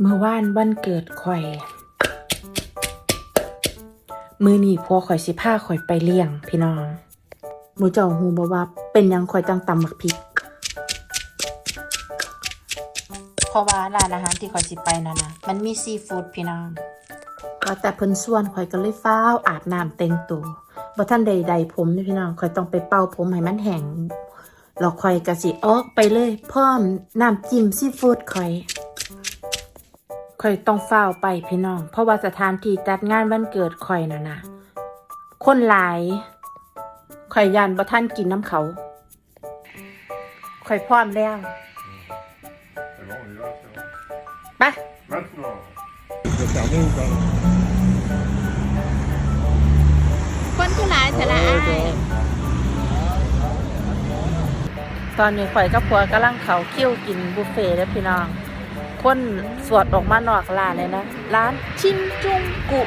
เมื่อวานวันเกิดข่อย มือนี่พวข่อยสิพาข่อยไปเลี้ยง พี่น้องหมูเจ้าฮูบ่ว่าเป็นหยังข่อยจังตำหมักพริก เพราะว่าร้านอาหารที่ข่อยสิไปนั่นนะมันมีซีฟู้ดพี่น้องก็แต่เพิ่นส่วนข่อยก็เลยฟ้าวอาบน้ำแต่งตัวบ่ทันใดใดผมนี่พี่น้องข่อยต้องไปเป่าผมให้มันแห้งแล้วข่อยก็สิออกไปเลยพร้อมน้ำจิ้มซีฟู้ดข่อย ข่อยต้องเฝ้าวไปพี่น้อง เพราะว่าสถานที่จัดงานวันเกิดข่อยน่ะนะคนหลายข่อยยานบ่ท่านกินน้ำเขาข่อยพร้อมแล้ว C'est bon, on y va, c'est bon. ไป Maintenant. Je vais fermer ou pas คนผู้หลายสละอายตอนนี้ข่อยกับผัวกำลังเขาคิ้วกินบุฟเฟ่ต์แล้วพี่น้อง คนสวดออกมานอกร้านเลยนะ ร้านชินจุงกุ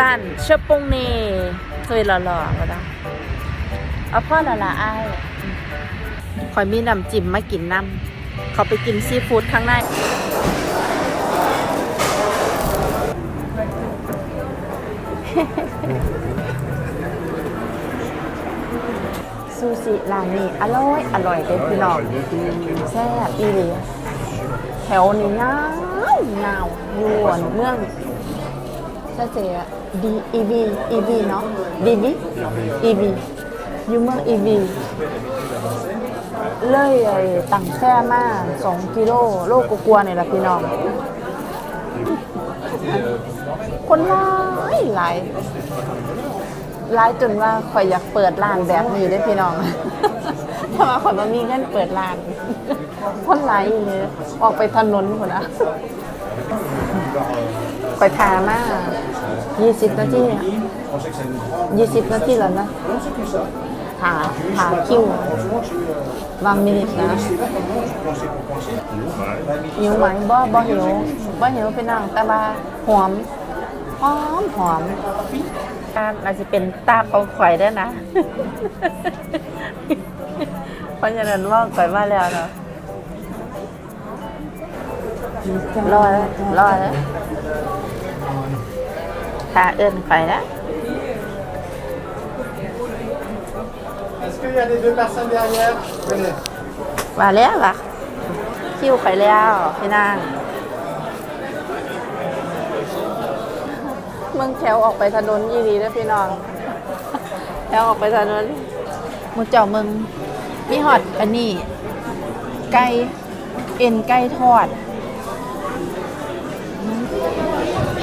ร้านเชปงเน่เคยหล่อๆก็ได้เอาพ่อละละอายข่อยมีน้ำจิ้มมากินน้ำเขาไปกินซีฟู้ดข้างในซูชิร้านนี้อร่อย อร่อยเลยพี่น้องแซ่บอีหลีแถ วนี้ยาวยาวยวนเมืองเจะเสียดีอีบีอีบีเนาะดีบีอีบีอยู่เมืองอีบีเลยไอ้ตังแซ่มาสองกิโลโลกกลัวาๆนี่แหละพี่น้อง คนหลายหลายร้ายจนว่าข่อยอยากเปิดร้านแบบนี้ได้พี่น้องเพราะว่าข่อยบ่มีเงินเปิดร้าน คนหลายอยู่เลยออกไปถนนคนนะข่อยทามา20นาทีเนี่ย20นาทีแล้วนะหาหาคิววางมินิทนะหิวไหมบ่บ่หิวบ่หิวพี่น้องแต่ว่าหอมหอมหอมการอาจจะเป็นตาเปาข่อยได้นะ เพราะฉะนั้นว่าข่อยมาแล้วเนาะ รอแล้วรอแล้วถ้าเอิ้นข่อยนะ Est-ce qu'il y a des deux personnes derrière Venez. มาแล้วล่ะ คิวข่อยแล้วพี่นางมึงแถวออกไปถนนยี่ดีแล้วพี่น้องแถวออกไปถนนมึงเจ้ามึงมีหอดอันนี้ ไก่เอ็นไก่ทอด 안녕하세요.